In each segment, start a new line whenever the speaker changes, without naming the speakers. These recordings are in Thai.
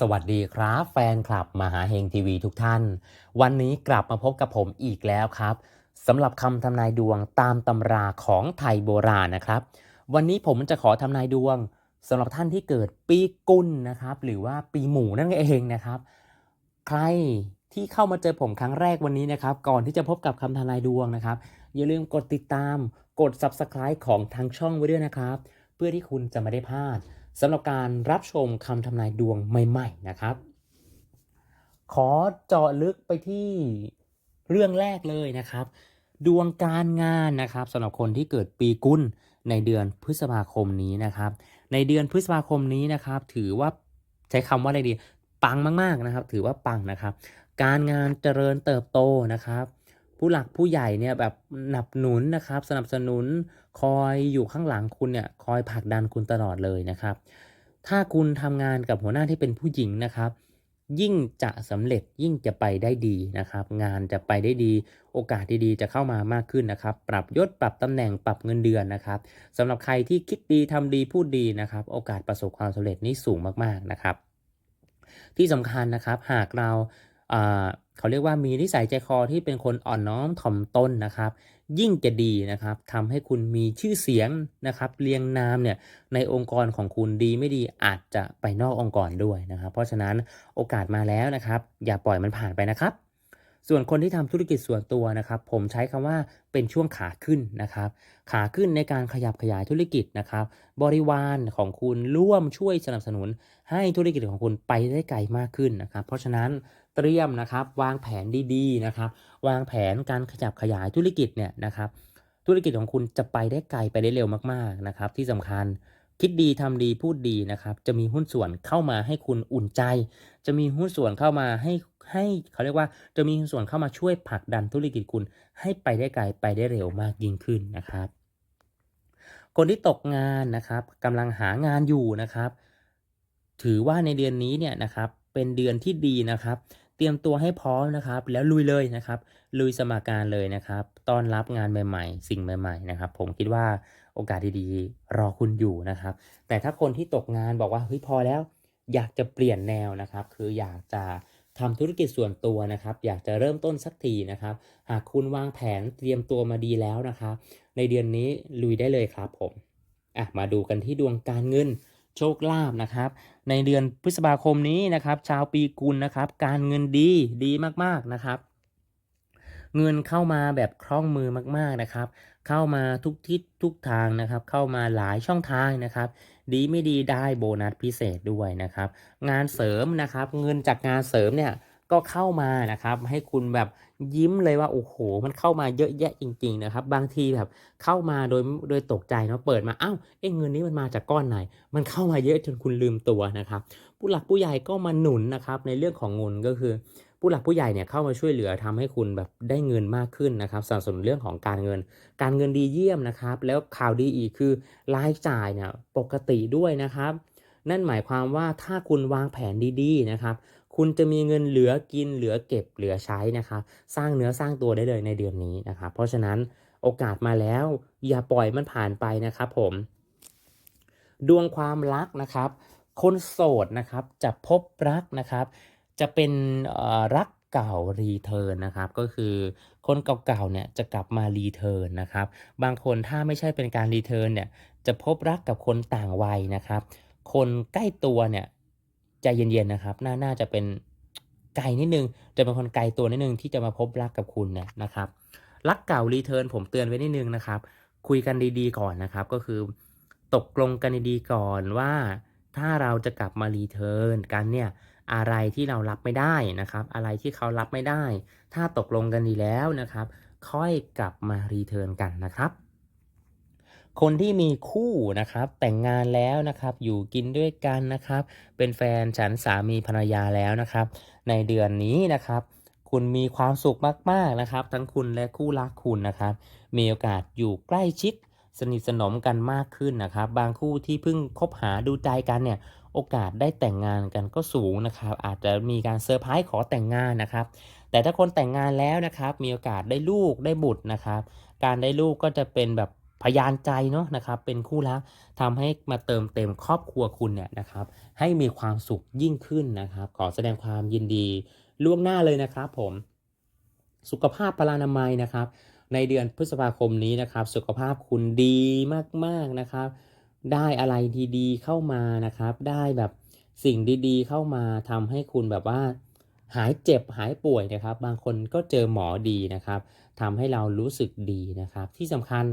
สวัสดีครับแฟนคลับมหาเฮงทีวีทุกท่าน วันนี้กลับมาพบกับผมอีกแล้วครับสำหรับคำทำนายดวงตามตำราของไทยโบราณนะครับ วันนี้ผมจะขอทำนายดวงสำหรับท่านที่เกิดปีกุลนะครับ หรือว่าปีหมูนั่นเองนะครับ ใครที่เข้ามาเจอผมครั้งแรกวันนี้นะครับ ก่อนที่จะพบกับคำทำนายดวงนะครับ อย่าลืมกดติดตามกด Subscribe ของทางช่องไว้ด้วยนะครับ เพื่อที่คุณจะไม่ได้พลาด สำหรับการรับชมคำทำนายดวงใหม่ ๆ นะครับ ขอเจาะลึกไปที่เรื่องแรกเลยนะครับ ดวงการงานนะครับสำหรับคนที่เกิดปีกุลในเดือนพฤษภาคมนี้นะครับ ในเดือนพฤษภาคมนี้นะครับ ถือว่าใช้คำว่าอะไรดีปังมากๆนะครับ ถือว่าปังนะครับ การงานเจริญเติบโตนะครับ ผู้หลักผู้ใหญ่เนี่ยแบบหนับหนุนนะครับ สนับสนุนคอยอยู่ข้างหลังคุณเนี่ยคอยผลักดันคุณตลอดเลยนะครับ ถ้าคุณทำงานกับหัวหน้าที่เป็นผู้หญิงนะครับ ยิ่งจะสำเร็จยิ่งจะไปได้ดีนะครับ งานจะไปได้ดี โอกาสดีๆ จะเข้ามามากขึ้นนะครับ ปรับยศปรับตำแหน่งปรับเงินเดือนนะครับสำหรับใครที่คิดดีทำดีพูดดีนะครับ โอกาสประสบความสำเร็จนี่สูงมากๆนะครับ ที่สำคัญนะครับหากเรา เขาเรียกว่ามีนิสัยใจคอที่เป็นคนอ่อนน้อมถ่อมตนนะครับ ยิ่งจะดีนะครับทำให้คุณมีชื่อเสียงนะครับเรียงนามเนี่ยในองค์กรของคุณดีไม่ดีอาจจะไปนอกองค์กรด้วยนะครับ เพราะฉะนั้นโอกาสมาแล้วนะครับ อย่าปล่อยมันผ่านไปนะครับ ส่วนคนที่ทำธุรกิจส่วนตัวนะครับ ผมใช้คำว่าเป็นช่วงขาขึ้นนะครับ ขาขึ้นในการขยับขยายธุรกิจนะครับ บริวารของคุณร่วมช่วยสนับสนุน ให้ธุรกิจของคุณไปได้ไกลมากขึ้นนะครับ เพราะฉะนั้น เตรียมนะครับ วางแผนดีๆนะครับ วางแผนการขยับขยายธุรกิจเนี่ยนะครับ ธุรกิจของคุณจะไปได้ไกลไปได้เร็วมากๆนะครับ ที่สำคัญคิดดีทำดีพูดดีนะครับ จะมีหุ้นส่วนเข้ามาให้คุณอุ่นใจ จะมีหุ้นส่วนเข้ามาให้ให้เขาเรียกว่าจะมีหุ้นส่วนเข้ามาช่วยผลักดันธุรกิจคุณให้ไปได้ไกลไปได้เร็วมากยิ่งขึ้นนะครับ คนที่ตกงานนะครับกำลังหางานอยู่นะครับ ถือว่าในเดือนนี้เนี่ยนะครับเป็นเดือนที่ดีนะครับ เตรียมตัวให้พร้อมนะครับ แล้วลุยเลยนะครับ ลุยสมัครการเลยนะครับต้อนรับงานใหม่ๆ สิ่งใหม่ ๆ นะครับ ผมคิดว่าโอกาสดีๆ รอคุณอยู่นะครับ แต่ถ้าคนที่ตกงานบอกว่าเฮ้ยพอแล้ว อยากจะเปลี่ยนแนวนะครับ คืออยากจะทำธุรกิจส่วนตัวนะครับ อยากจะเริ่มต้นสักทีนะครับ หากคุณวางแผนเตรียมตัวมาดีแล้วนะครับ ในเดือนนี้ลุยได้เลยครับผมอะมาดูกันที่ดวงการเงิน โชคลาภนะครับ ในเดือนพฤษภาคมนี้นะครับ ชาวปีกุลนะครับ การเงินดีดีมากๆนะครับ เงินเข้ามาแบบคล่องมือมากๆนะครับ เข้ามาทุกทิศทุกทางนะครับ เข้ามาหลายช่องทางนะครับ ดีไม่ดีได้โบนัสพิเศษด้วยนะครับ งานเสริมนะครับ เงินจากงานเสริมเนี่ย ก็เข้ามานะครับ ให้คุณแบบยิ้มเลยว่าโอ้โห มันเข้ามาเยอะแยะจริง ๆ นะครับ บางทีแบบเข้ามาโดยโดยตกใจเนาะเปิดมาอ้าวเอ้เงินนี้มันมาจากก้อนไหน มันเข้ามาเยอะจนคุณลืมตัวนะครับ ผู้หลักผู้ใหญ่ก็มาหนุนนะครับ ในเรื่องของเงินก็คือ ผู้หลักผู้ใหญ่เนี่ยเข้ามาช่วยเหลือทำให้คุณแบบได้เงินมากขึ้นนะครับสนับสนุนเรื่องของการเงิน การเงินดีเยี่ยมนะครับ แล้วข่าวดีอีกคือรายจ่ายเนี่ยปกติด้วยนะครับ นั่นหมายความว่าถ้าคุณวางแผนดีๆนะครับ คุณจะมีเงินเหลือกินเหลือเก็บเหลือใช้นะครับ สร้างเนื้อสร้างตัวได้เลยในเดือนนี้นะครับเพราะฉะนั้นโอกาสมาแล้ว อย่าปล่อยมันผ่านไปนะครับผม ดวงความรักนะครับ คนโสดนะครับจะพบรักนะครับ จะเป็นรักเก่ารีเทิร์นนะครับก็คือคนเก่าๆเนี่ยจะกลับมารีเทิร์นนะครับ บางคนถ้าไม่ใช่เป็นการรีเทิร์นเนี่ยจะพบรักกับคนต่างวัยนะครับ คนใกล้ตัวเนี่ย ใจเย็นๆนะครับน่าน่าจะเป็นไกลนิดนึงจะเป็นคนไกลตัวนิดนึงที่จะมาพบรักกับคุณเนี่ยนะครับ รักเก่ารีเทิร์นผมเตือนไว้นิดนึงนะครับ คุยกันดีๆก่อนนะครับ ก็คือ ตกลงกันดีๆก่อนว่า ถ้าเราจะกลับมารีเทิร์นกันเนี่ยอะไรที่เรารับไม่ได้นะครับ อะไรที่เขารับไม่ได้ ถ้าตกลงกันดีแล้วนะครับ ค่อยกลับมารีเทิร์นกันนะครับ คนที่มีคู่นะครับแต่งงานแล้วนะครับอยู่กินด้วยกันนะครับเป็นแฟนฉันสามีภรรยาแล้วนะครับ ในเดือนนี้นะครับคุณมีความสุขมากๆนะครับ ทั้งคุณและคู่รักคุณนะครับ มีโอกาสอยู่ใกล้ชิดสนิทสนมกันมากขึ้นนะครับ บางคู่ที่เพิ่งคบหาดูใจกันเนี่ยโอกาสได้แต่งงานกันก็สูงนะครับ อาจจะมีการเซอร์ไพรส์ขอแต่งงานนะครับ แต่ถ้าคนแต่งงานแล้วนะครับ มีโอกาสได้ลูกได้บุตรนะครับ การได้ลูกก็จะเป็นแบบ พยานใจเนาะนะครับเป็นคู่รักทำให้มาเติมเต็มครอบครัวคุณเนี่ยนะครับ ให้มีความสุขยิ่งขึ้นนะครับ ขอแสดงความยินดีล่วงหน้าเลยนะครับผม สุขภาพพลานามัยนะครับ ในเดือนพฤษภาคมนี้นะครับ สุขภาพคุณดีมากๆนะครับ ได้อะไรดีๆเข้ามานะครับ ได้แบบสิ่งดีๆ เข้ามาทำให้คุณแบบว่าหายเจ็บหายป่วยนะครับ บางคนก็เจอหมอดีนะครับทำให้เรารู้สึกดีนะครับ ที่สำคัญ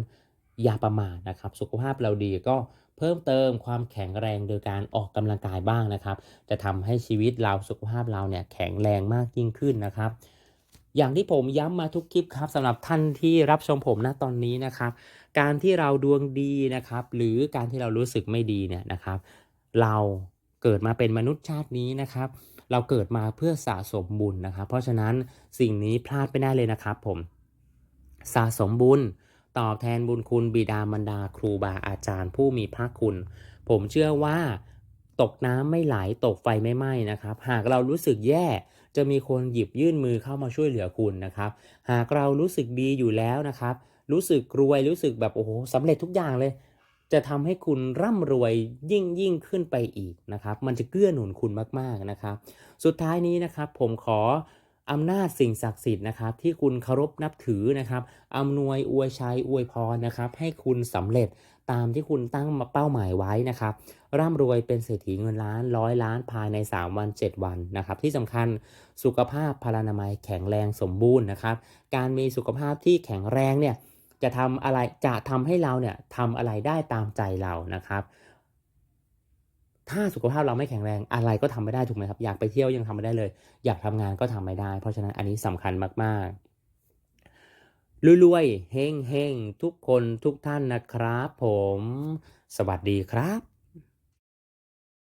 อย่าประมาทนะครับ สุขภาพเราดีก็เพิ่มเติมความแข็งแรงโดยการออกกำลังกายบ้างนะครับ จะทำให้ชีวิตเราสุขภาพเราเนี่ยแข็งแรงมากยิ่งขึ้นนะครับ อย่างที่ผมย้ำมาทุกคลิปครับสำหรับท่านที่รับชมผมณตอนนี้นะครับ การที่เราดวงดีนะครับ หรือการที่เรารู้สึกไม่ดีเนี่ยนะครับ เราเกิดมาเป็นมนุษย์ชาตินี้นะครับ เราเกิดมาเพื่อสะสมบุญนะครับ เพราะฉะนั้นสิ่งนี้พลาดไม่ได้เลยนะครับ ผมสะสมบุญ ตอบแทนบุญคุณบิดามารดาครูบาอาจารย์ผู้มีพระคุณ ผมเชื่อว่าตกน้ำไม่ไหลตกไฟไม่ไหม้นะครับ หากเรารู้สึกแย่จะมีคนหยิบยื่นมือเข้ามาช่วยเหลือคุณนะครับ หากเรารู้สึกดีอยู่แล้วนะครับ รู้สึกรวยรู้สึกแบบโอ้โหสำเร็จทุกอย่างเลย จะทำให้คุณร่ำรวยยิ่งยิ่งขึ้นไปอีกนะครับ มันจะเกื้อหนุนคุณมากๆนะครับ สุดท้ายนี้นะครับ ผมขอ อำนาจสิ่งศักดิ์สิทธิ์นะครับ ที่คุณเคารพนับถือนะครับอำนวยอวยชัยอวยพรนะครับ ให้คุณสำเร็จตามที่คุณตั้งเป้าหมายไว้นะครับ ร่ำรวยเป็นเศรษฐีเงินล้านร้อยล้านภายใน 3 วัน 7 วันนะครับ ที่สำคัญสุขภาพพลานามัยแข็งแรงสมบูรณ์นะครับ การมีสุขภาพที่แข็งแรงเนี่ยจะทำอะไรจะทำให้เราเนี่ยทำอะไรได้ตามใจเรานะครับ ถ้าสุขภาพเราไม่แข็งแรงอะไรก็ทำไม่ได้ถูกไหมครับ อยากไปเที่ยวยังทำไม่ได้เลย อยากทำงานก็ทำไม่ได้ เพราะฉะนั้นอันนี้สำคัญมากๆรวยๆเฮงๆทุกคนทุกท่านนะครับ ผม สวัสดีครับ